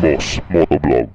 Boss Motovlog.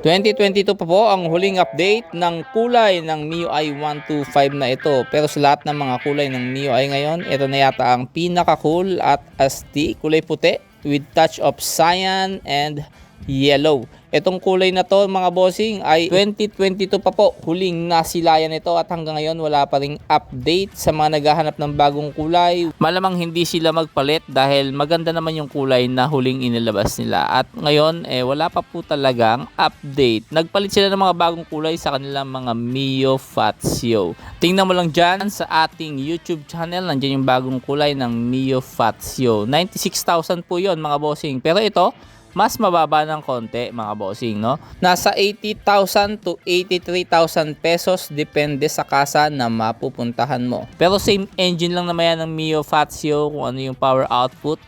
2022 pa po ang huling update ng kulay ng MIUI 125 na ito. Pero sa lahat ng mga kulay ng MIUI ngayon, ito na yata ang pinaka-cool at asti, kulay puti with touch of cyan and yellow. Itong kulay na to mga bossing ay 2022 pa po huling nasilayan ito at hanggang ngayon wala pa ring update sa mga naghahanap ng bagong kulay. Malamang hindi sila magpalit dahil maganda naman yung kulay na huling inilabas nila. At ngayon eh wala pa po talagang update. Nagpalit sila ng mga bagong kulay sa kanilang mga Mio Fazio. Tingnan mo lang dyan sa ating YouTube channel. Nandiyan yung bagong kulay ng Mio Fazio. 96,000 po yon mga bossing. Pero ito, mas mababa ng konti mga bossing no? Nasa 80,000 to 83,000 pesos depende sa kasa na mapupuntahan mo. Pero same engine lang naman yan ng Mio Fazio kung ano yung power output.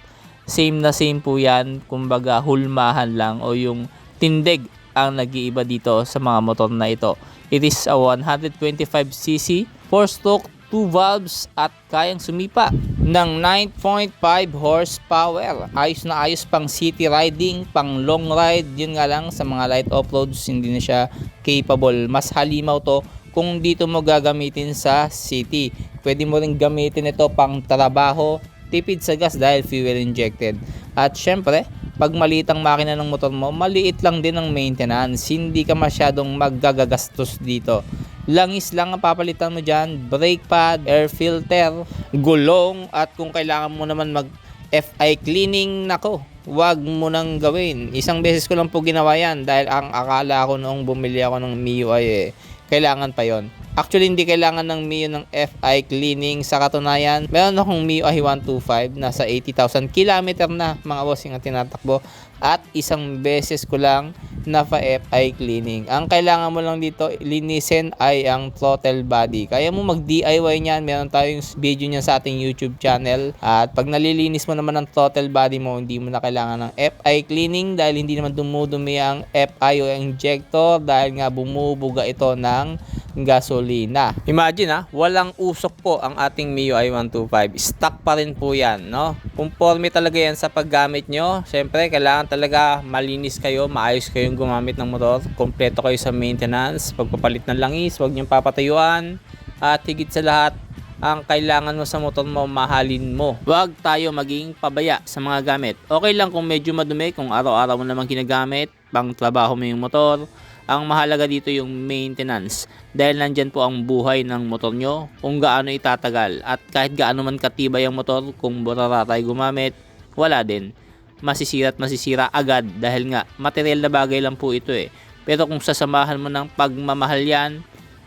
Same na same po yan kumbaga hulmahan lang o yung tindig ang nag-iiba dito sa mga motor na ito. It is a 125cc 4 stroke 2 valves at kayang sumipa ng 9.5 horsepower. Ayos na ayos pang city riding, pang long ride. Yun nga lang sa mga light off-roads hindi na siya capable. Mas halimaw to kung dito mo gagamitin sa city. Pwede mo rin gamitin ito pang trabaho, tipid sa gas dahil fuel injected. At syempre, pag maliit ang makina ng motor mo, maliit lang din ang maintenance. Hindi ka masyadong maggagagastos dito. Langis lang ang papalitan mo dyan, brake pad, air filter, gulong, at kung kailangan mo naman mag FI cleaning, nako, wag mo nang gawin. Isang beses ko lang po ginawa yan dahil ang akala ko noong bumili ako ng MIUI eh, kailangan pa yon. Actually, hindi kailangan ng MIUI ng FI cleaning. Sa katunayan, meron akong MIUI 125 nasa 80,000 kilometer na mga bossing ang tinatakbo at isang beses ko lang na pa FI cleaning. Ang kailangan mo lang dito linisin ay ang throttle body. Kaya mo mag DIY niyan. Meron tayong video niyan sa ating YouTube channel. At pag nalilinis mo naman ang throttle body mo, hindi mo na kailangan ng FI cleaning dahil hindi naman dumudumi ang FI o injector dahil nga bumubuga ito ng gasolina. Imagine ha, walang usok po ang ating MIUI 125. Stock pa rin po yan, no? Conforme talaga yan sa paggamit nyo. Siyempre, kailangan talaga malinis kayo, maayos kayong gumamit ng motor. Kompleto kayo sa maintenance, pagpapalit ng langis, huwag niyong papatayuan. At higit sa lahat, ang kailangan mo sa motor mo, mahalin mo. Huwag tayo maging pabaya sa mga gamit. Okay lang kung medyo madumi, kung araw-araw mo naman ginagamit, pang trabaho mo yung motor. Ang mahalaga dito yung maintenance dahil nandyan po ang buhay ng motor nyo kung gaano itatagal at kahit gaano man katibay ang motor kung burara tayo gumamit, wala din. Masisira at masisira agad dahil nga material na bagay lang po ito eh. Pero kung sasamahan mo ng pagmamahal yan,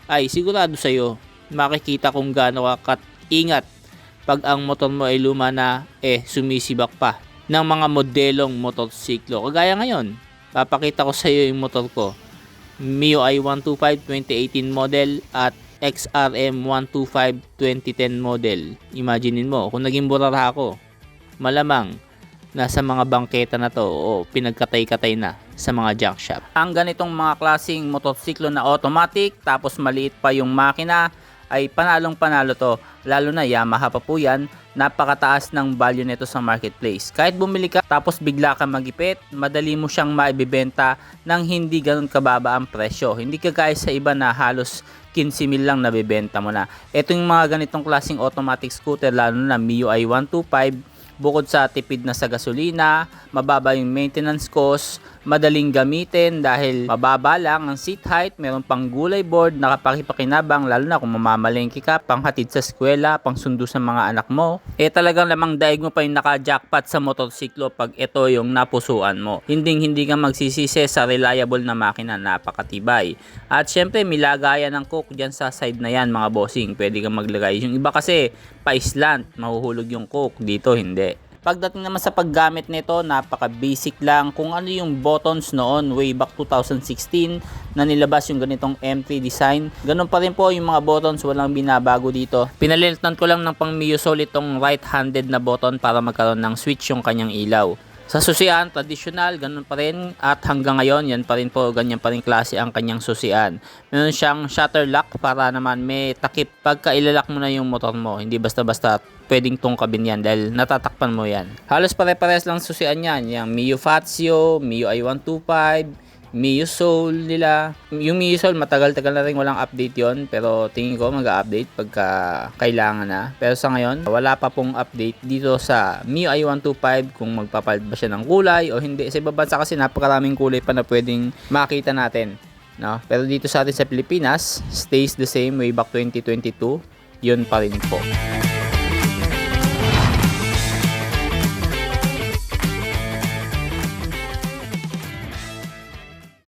ay sigurado sa'yo makikita kung gaano ka ingat pag ang motor mo ay luma na eh sumisibak pa ng mga modelong motorsiklo. Kagaya ngayon, papakita ko sa iyo yung motor ko. MIUI 125 2018 model at XRM 125 2010 model. Imaginein mo, kung naging burara ako, malamang nasa mga bangketa na to o pinagkatay-katay na sa mga junk shop. Ang ganitong mga klasing motorsiklo na automatic tapos maliit pa yung makina ay panalong panalo to. Lalo na Yamaha pa po yan. Napakataas ng value nito sa marketplace. Kahit bumili ka tapos bigla ka magipit madali mo siyang maibibenta ng hindi ganun kababa ang presyo. Hindi kagaya sa iba na halos 15 mil lang nabibenta mo na. Ito yung mga ganitong klaseng automatic scooter lalo na MIUI 125 bukod sa tipid na sa gasolina, mababa yung maintenance cost, madaling gamitin dahil mababa lang ang seat height, meron pang gulay board, nakapakipakinabang lalo na kung mamamalengke ka, panghatid sa eskwela, pang sundo sa mga anak mo. Eh talagang lamang daig mo pa yung naka-jackpot sa motorsiklo pag ito yung napusuan mo. Hindi hindi ka magsisisi sa reliable na makina, napakatibay. At syempre, milagaya ng coke dyan sa side na yan mga bossing. Pwede kang maglagay. Yung iba kasi, pa-islant, mahuhulog yung coke. Dito, hindi. Pagdating naman sa paggamit nito, napaka-basic lang. Kung ano yung buttons noon, way back 2016, na nilabas yung ganitong M3 design. Ganun pa rin po yung mga buttons, walang binabago dito. Pinalitan ko lang ng pang Miyosol itong right-handed na button para magkaroon ng switch yung kanyang ilaw. Sa susian, traditional, ganun pa rin. At hanggang ngayon, yan pa rin po, ganyan pa rin klase ang kanyang susian. Meron siyang shutter lock para naman may takip pagka ilalak mo na yung motor mo. Hindi basta-basta pwedeng tungkabin yan dahil natatakpan mo yan. Halos pare-pares lang susian yan. Yung Mio Fazio, Mio i125, Mio Soul nila. Yung Mio Soul, matagal-tagal na rin walang update yon Pero tingin ko mag-update pagka kailangan na. Pero sa ngayon, wala pa pong update dito sa Mio i125 kung magpapalit ba siya ng kulay o hindi. Sa ibang bansa kasi napakaraming kulay pa na pwedeng makita natin. No? Pero dito sa atin sa Pilipinas, stays the same way back 2022. Yun pa rin po.